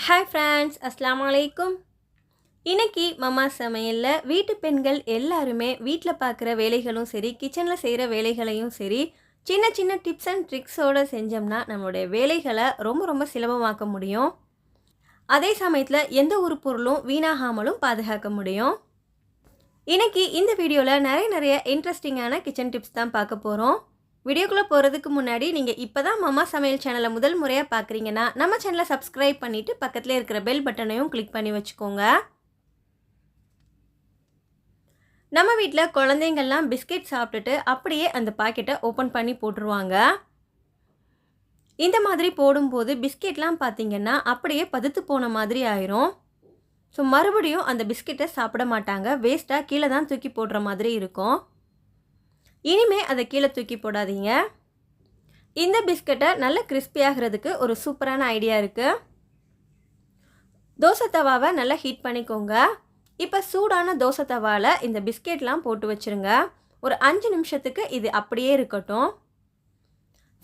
Hi friends அஸ்லாம் அலைக்கும் இன்றைக்கி மம்மா சமையலில் வீட்டு பெண்கள் எல்லாருமே வீட்டில் பார்க்குற வேலைகளும் சரி கிச்சனில் செய்கிற வேலைகளையும் சரி சின்ன சின்ன டிப்ஸ் அண்ட் ட்ரிக்ஸோடு செஞ்சோம்னா நம்மளுடைய வேலைகளை ரொம்ப ரொம்ப சுலபமாக்க முடியும். அதே சமயத்தில் எந்த ஒரு பொருளும் வீணாகாமலும் பாதுகாக்க முடியும். இன்றைக்கி இந்த வீடியோவில் நிறைய நிறைய இன்ட்ரெஸ்டிங்கான கிச்சன் டிப்ஸ் தான் பார்க்க போகிறோம் வீடியோக்குள்ளே போகிறதுக்கு முன்னாடி நீங்கள் இப்போ தான் மாமா சமையல் சேனலை முதல் முறையாக பார்க்குறீங்கன்னா நம்ம சேனலை சப்ஸ்கிரைப் பண்ணிவிட்டு பக்கத்தில் இருக்கிற பெல் பட்டனையும் கிளிக் பண்ணி வச்சுக்கோங்க. நம்ம வீட்டில் குழந்தைங்கள்லாம் பிஸ்கெட் சாப்பிட்டுட்டு அப்படியே அந்த பாக்கெட்டை ஓப்பன் பண்ணி போட்டுருவாங்க. இந்த மாதிரி போடும்போது பிஸ்கெட்லாம் பார்த்திங்கன்னா அப்படியே பதுத்து போன மாதிரி ஆயிரும். ஸோ மறுபடியும் அந்த பிஸ்கெட்டை சாப்பிட மாட்டாங்க. வேஸ்ட்டாக கீழே தான் தூக்கி போடுற மாதிரி இருக்கும். இனிமே அதை கீழே தூக்கி போடாதீங்க. இந்த பிஸ்கட்டை நல்ல crispy ஆகிறதுக்கு ஒரு சூப்பரான ஐடியா இருக்குது தோசை தவாவை நல்லா ஹீட் பண்ணிக்கோங்க. இப்போ சூடான தோசை தவாவில் இந்த பிஸ்கெட்லாம் போட்டு வச்சுருங்க. ஒரு அஞ்சு நிமிஷத்துக்கு இது அப்படியே இருக்கட்டும்.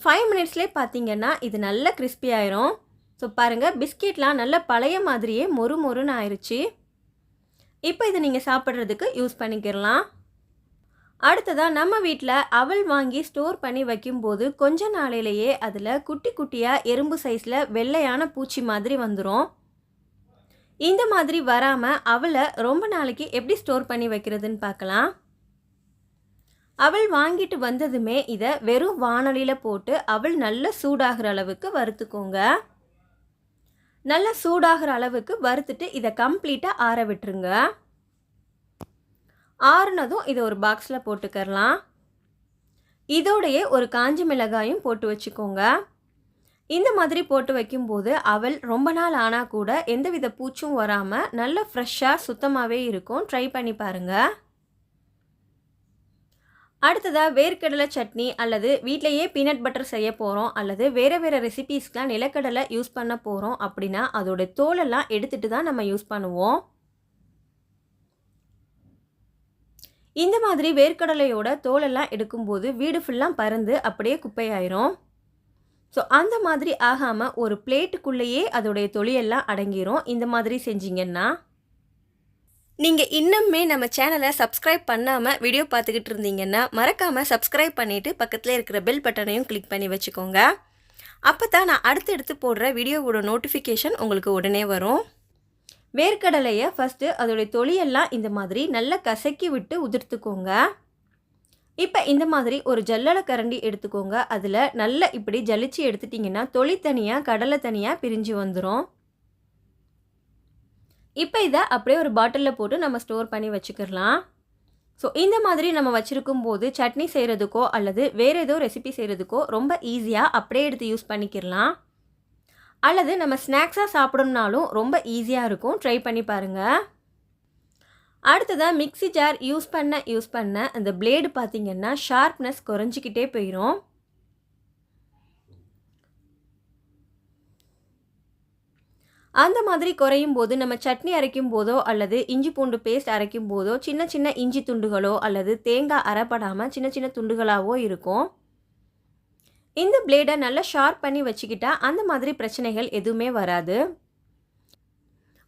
ஃபைவ் மினிட்ஸ்லேயே பார்த்தீங்கன்னா இது நல்ல crispy ஆயிரும். ஸோ பாருங்கள் பிஸ்கெட்லாம் நல்ல பழைய மாதிரியே மொறு மொறுன்னு ஆயிடுச்சு இப்போ இதை நீங்கள் சாப்பிட்றதுக்கு யூஸ் பண்ணிக்கிடலாம். அடுத்ததாக நம்ம வீட்டில் அவல் வாங்கி ஸ்டோர் பண்ணி வைக்கும்போது கொஞ்ச நாளையிலேயே அதில் குட்டி குட்டியாக எறும்பு சைஸில் வெள்ளையான பூச்சி மாதிரி வந்துடும் இந்த மாதிரி வராமல் அவளை ரொம்ப நாளைக்கு எப்படி ஸ்டோர் பண்ணி வைக்கிறதுன்னு பார்க்கலாம். அவள் வாங்கிட்டு வந்ததுமே இதை வெறும் வானொலியில் போட்டு அவள் நல்ல சூடாகிற அளவுக்கு வறுத்துக்கோங்க. நல்லா சூடாகிற அளவுக்கு வறுத்துட்டு இதை கம்ப்ளீட்டாக ஆற விட்டுருங்க. ஆறுனதும் இதை ஒரு பாக்ஸில் போட்டுக்கரலாம் இதோடையே ஒரு காஞ்ச மிளகாயும் போட்டு வச்சுக்கோங்க. இந்த மாதிரி போட்டு வைக்கும்போது அவள் ரொம்ப நாள் ஆனால் கூட எந்தவித பூச்சும் வராமல் நல்ல ஃப்ரெஷ்ஷாக சுத்தமாகவே இருக்கும். ட்ரை பண்ணி பாருங்கள் அடுத்ததாக வேர்க்கடலை சட்னி அல்லது வீட்டிலையே பீனட் பட்டர் செய்ய போகிறோம் அல்லது வேறு வேறு ரெசிபீஸ்க்கெலாம் நிலக்கடலை யூஸ் பண்ண போகிறோம் அப்படின்னா அதோட தோலெல்லாம் எடுத்துகிட்டு தான் நம்ம யூஸ் பண்ணுவோம். இந்த மாதிரி வேர்க்கடலையோட தோலெல்லாம் எடுக்கும்போது வீடு ஃபுல்லாக பறந்து அப்படியே குப்பையாயிரும். ஸோ அந்த மாதிரி ஆகாமல் ஒரு பிளேட்டுக்குள்ளேயே அதோடைய தொழிலெல்லாம் அடங்கிரும். இந்த மாதிரி செஞ்சீங்கன்னா நீங்கள் இன்னுமே நம்ம சேனலை சப்ஸ்கிரைப் பண்ணாமல் வீடியோ பார்த்துக்கிட்டு இருந்தீங்கன்னா மறக்காமல் சப்ஸ்கிரைப் பண்ணிவிட்டு பக்கத்தில் இருக்கிற பெல் பட்டனையும் கிளிக் பண்ணி வச்சுக்கோங்க. அப்போ தான் நான் அடுத்தடுத்து போடுற வீடியோவோட நோட்டிஃபிகேஷன் உங்களுக்கு உடனே வரும். வேர்க்கடலையை ஃபஸ்ட்டு அதோடைய தொலியெல்லாம் இந்த மாதிரி நல்லா கசக்கி விட்டு உதிர்த்துக்கோங்க. இப்போ இந்த மாதிரி ஒரு ஜல்லடை கரண்டி எடுத்துக்கோங்க. அதில் நல்லா இப்படி ஜலிச்சு எடுத்துட்டிங்கன்னா தொளி தனியாக கடலை தனியாக பிரிஞ்சு வந்துடும் இப்போ இதை அப்படியே ஒரு பாட்டிலில் போட்டு நம்ம ஸ்டோர் பண்ணி வச்சுக்கிறலாம். ஸோ இந்த மாதிரி நம்ம வச்சுருக்கும் போது சட்னி செய்கிறதுக்கோ அல்லது வேறு ஏதோ ரெசிபி செய்கிறதுக்கோ ரொம்ப ஈஸியாக அப்படியே எடுத்து யூஸ் பண்ணிக்கிடலாம் அல்லது நம்ம ஸ்நாக்ஸாக சாப்பிடணும்னாலும் ரொம்ப ஈஸியாக இருக்கும். ட்ரை பண்ணி பாருங்கள் அடுத்ததாக மிக்ஸி ஜார் யூஸ் பண்ண யூஸ் பண்ண அந்த பிளேடு பார்த்திங்கன்னா ஷார்ப்னஸ் குறைஞ்சிக்கிட்டே போயிடும் அந்த மாதிரி குறையும் போது நம்ம சட்னி அரைக்கும் போதோ அல்லது இஞ்சி பூண்டு பேஸ்ட் அரைக்கும் போதோ சின்ன சின்ன இஞ்சி துண்டுகளோ அல்லது தேங்காய் அரைப்படாமல் சின்ன சின்ன துண்டுகளாகவோ இருக்கும். இந்த பிளேடை நல்லா ஷார்ப் பண்ணி வச்சுக்கிட்டா அந்த மாதிரி பிரச்சனைகள் எதுவுமே வராது.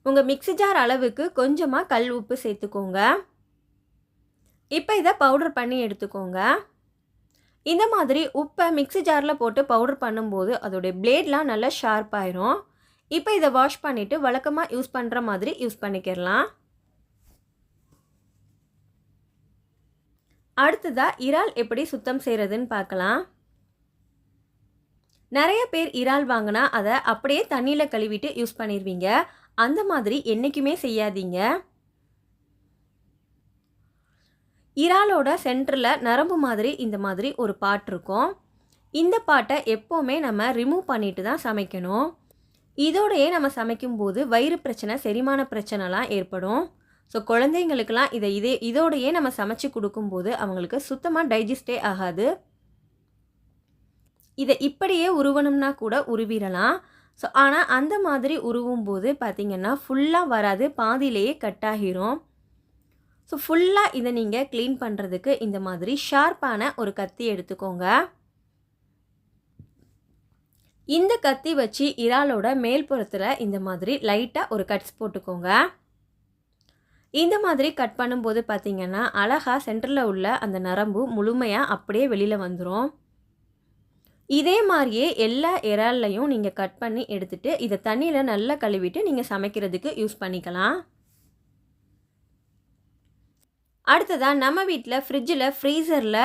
உங்கள் மிக்ஸி ஜார் அளவுக்கு கொஞ்சமாக கல் உப்பு சேர்த்துக்கோங்க. இப்போ இதை பவுடர் பண்ணி எடுத்துக்கோங்க. இந்த மாதிரி உப்பை மிக்ஸி ஜாரில் போட்டு பவுடர் பண்ணும்போது அதோடைய பிளேட்லாம் நல்லா ஷார்ப் ஆயிரும். இப்போ இதை வாஷ் பண்ணிவிட்டு வழக்கமாக யூஸ் பண்ணுற மாதிரி யூஸ் பண்ணிக்கிடலாம் அடுத்ததாக இறால் எப்படி சுத்தம் செய்கிறதுன்னு பார்க்கலாம். நிறைய பேர் இறால் வாங்கினா அதை அப்படியே தண்ணியில் கழுவிட்டு யூஸ் பண்ணிடுவீங்க அந்த மாதிரி என்றைக்குமே செய்யாதீங்க. இறாலோட சென்டரில் நரம்பு மாதிரி இந்த மாதிரி ஒரு பாட் இருக்கும். இந்த பாட்டை எப்போவுமே நம்ம ரிமூவ் பண்ணிட்டு தான் சமைக்கணும். இதோடையே நம்ம சமைக்கும்போது வயிறு பிரச்சனை செரிமான பிரச்சனைலாம் ஏற்படும். ஸோ குழந்தைங்களுக்கெல்லாம் இதை இதே இதோடையே நம்ம சமைச்சு கொடுக்கும்போது அவங்களுக்கு சுத்தமாக டைஜஸ்டே ஆகாது. இதை இப்படியே உருவணும்னா கூட உருவிடலாம். ஸோ ஆனால் அந்த மாதிரி உருவும் போது பார்த்திங்கன்னா ஃபுல்லாக வராது பாதியிலேயே கட் ஆகிரும். ஸோ ஃபுல்லாக இதை நீங்கள் க்ளீன் பண்ணுறதுக்கு இந்த மாதிரி ஷார்ப்பான ஒரு கத்தி எடுத்துக்கோங்க. இந்த கத்தி வச்சு இறாலோட மேல்புறத்தில் இந்த மாதிரி லைட்டாக ஒரு கட்ஸ் போட்டுக்கோங்க. இந்த மாதிரி கட் பண்ணும்போது பார்த்திங்கன்னா அழகாக சென்டரில் உள்ள அந்த நரம்பு முழுமையாக அப்படியே வெளியில் வந்துடும் இதே மாதிரியே எல்லா இறால்லையும் நீங்கள் கட் பண்ணி எடுத்துகிட்டு இதை தண்ணியில் நல்லா கழுவிட்டு நீங்கள் சமைக்கிறதுக்கு யூஸ் பண்ணிக்கலாம். அடுத்ததாக நம்ம வீட்டில் ஃப்ரிட்ஜில் ஃப்ரீசரில்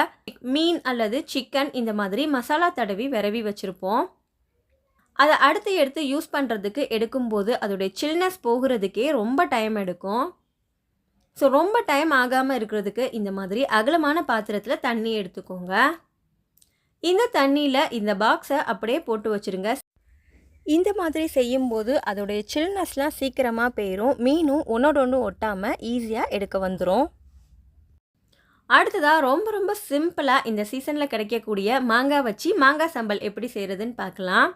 மீன் அல்லது சிக்கன் இந்த மாதிரி மசாலா தடவி விரவி வச்சுருப்போம். அதை அடுத்து எடுத்து யூஸ் பண்ணுறதுக்கு எடுக்கும்போது அதோடைய சில்னஸ் போகிறதுக்கே ரொம்ப டைம் எடுக்கும். ஸோ ரொம்ப டைம் ஆகாமல் இருக்கிறதுக்கு இந்த மாதிரி அகலமான பாத்திரத்தில் தண்ணி எடுத்துக்கோங்க. இந்த தண்ணியில் இந்த பாக்ஸை அப்படியே போட்டு வச்சுருங்க. இந்த மாதிரி செய்யும்போது அதோடைய சில்னஸ்லாம் சீக்கிரமாக போயிடும் மீனும் ஒன்றோட ஒன்று ஒட்டாமல் ஈஸியாக எடுக்க வந்துடும் அடுத்ததாக ரொம்ப ரொம்ப சிம்பிளாக இந்த சீசனில் கிடைக்கக்கூடிய மாங்காய் வச்சு மாங்காய் சம்பல் எப்படி செய்கிறதுன்னு பார்க்கலாம்.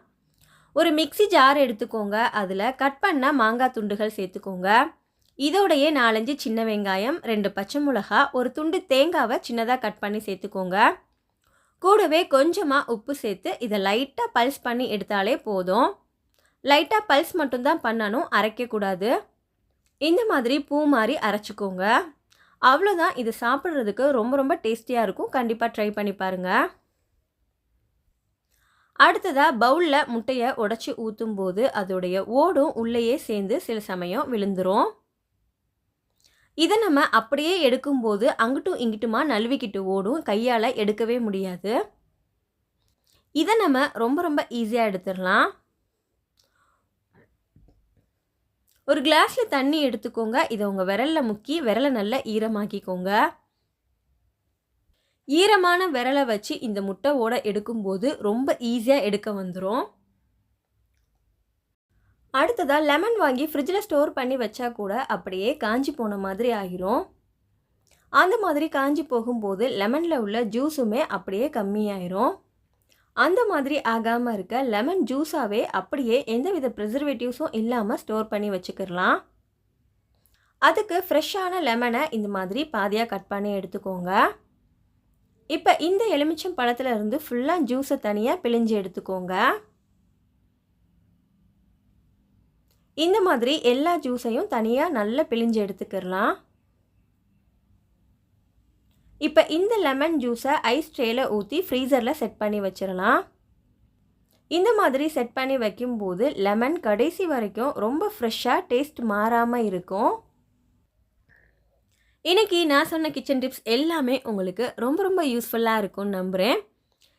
ஒரு மிக்சி ஜார் எடுத்துக்கோங்க. அதில் கட் பண்ண மாங்காய் துண்டுகள் சேர்த்துக்கோங்க. இதோடையே நாலஞ்சு சின்ன வெங்காயம் ரெண்டு பச்சை மிளகா ஒரு துண்டு தேங்காவை சின்னதாக கட் பண்ணி சேர்த்துக்கோங்க. கூடவே கொஞ்சமாக உப்பு சேர்த்து இதை லைட்டாக பல்ஸ் பண்ணி எடுத்தாலே போதும். லைட்டாக பல்ஸ் மட்டும்தான் பண்ணணும் அரைக்கக்கூடாது. இந்த மாதிரி பூ மாதிரி அரைச்சிக்கோங்க. அவ்வளோதான் இது சாப்பிட்றதுக்கு ரொம்ப ரொம்ப டேஸ்டியாக இருக்கும். கண்டிப்பாக ட்ரை பண்ணி பாருங்கள் அடுத்ததாக பவுலில் முட்டையை உடச்சி ஊற்றும் போது அதோடைய ஓடும் உள்ளேயே சேர்ந்து சில சமயம் விழுந்துரும். இதை நம்ம அப்படியே எடுக்கும்போது அங்கிட்டும் இங்கிட்டுமா நழுவிக்கிட்டு ஓடும். கையால் எடுக்கவே முடியாது. இதை நம்ம ரொம்ப ரொம்ப ஈஸியாக எடுத்துடலாம். ஒரு கிளாஸில் தண்ணி எடுத்துக்கோங்க. இதை உங்கள் விரலில் முக்கி விரலை நல்லா ஈரமாக்கிக்கோங்க. ஈரமான விரலை வச்சு இந்த முட்டை ஓட எடுக்கும்போது ரொம்ப ஈஸியாக எடுக்க வந்துடும் அடுத்ததாக லெமன் வாங்கி ஃப்ரிட்ஜில் ஸ்டோர் பண்ணி வச்சா கூட அப்படியே காஞ்சி போன மாதிரி ஆகிரும். அந்த மாதிரி காஞ்சி போகும்போது லெமனில் உள்ள ஜூஸுமே அப்படியே கம்மியாயிரும். அந்த மாதிரி ஆகாமல் இருக்க லெமன் ஜூஸாகவே அப்படியே எந்தவித ப்ரிசர்வேட்டிவ்ஸும் இல்லாமல் ஸ்டோர் பண்ணி வச்சுக்கிடலாம். அதுக்கு ஃப்ரெஷ்ஷான லெமனை இந்த மாதிரி பாதியாக கட் பண்ணி எடுத்துக்கோங்க. இப்போ இந்த எலுமிச்சம் பழத்தில் இருந்து ஃபுல்லாக ஜூஸை தனியாக பிழிஞ்சு எடுத்துக்கோங்க. இந்த மாதிரி எல்லா ஜூஸையும் தனியாக நல்லா பிழிஞ்சு எடுத்துக்கிடலாம் இப்போ இந்த லெமன் ஜூஸை ஐஸ் ட்ரேயில் ஊற்றி ஃப்ரீசரில் செட் பண்ணி வச்சிடலாம் இந்த மாதிரி செட் பண்ணி வைக்கும்போது லெமன் கடைசி வரைக்கும் ரொம்ப ஃப்ரெஷ்ஷாக டேஸ்ட் மாறாமல் இருக்கும். இன்றைக்கி நான் சொன்ன கிச்சன் டிப்ஸ் எல்லாமே உங்களுக்கு ரொம்ப ரொம்ப யூஸ்ஃபுல்லாக இருக்கும்னு நம்புகிறேன்